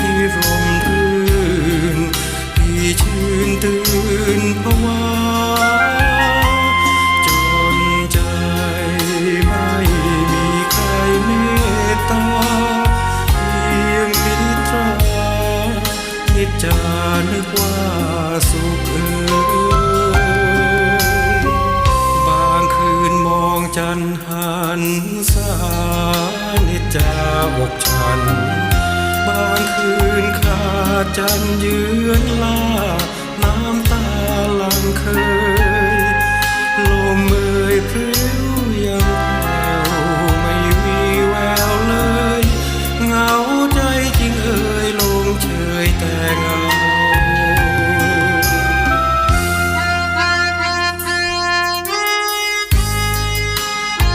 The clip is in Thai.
ที่ร่มรื่นที่ชื่นตื่นภาวาจนใจไม่มีใครเมตตาเพียงพิตราพิจานึกว่าสุขเอ่ยบางคืนมองจันหันสา อกฉัน บางคืนขาจันเยือนลา น้ำ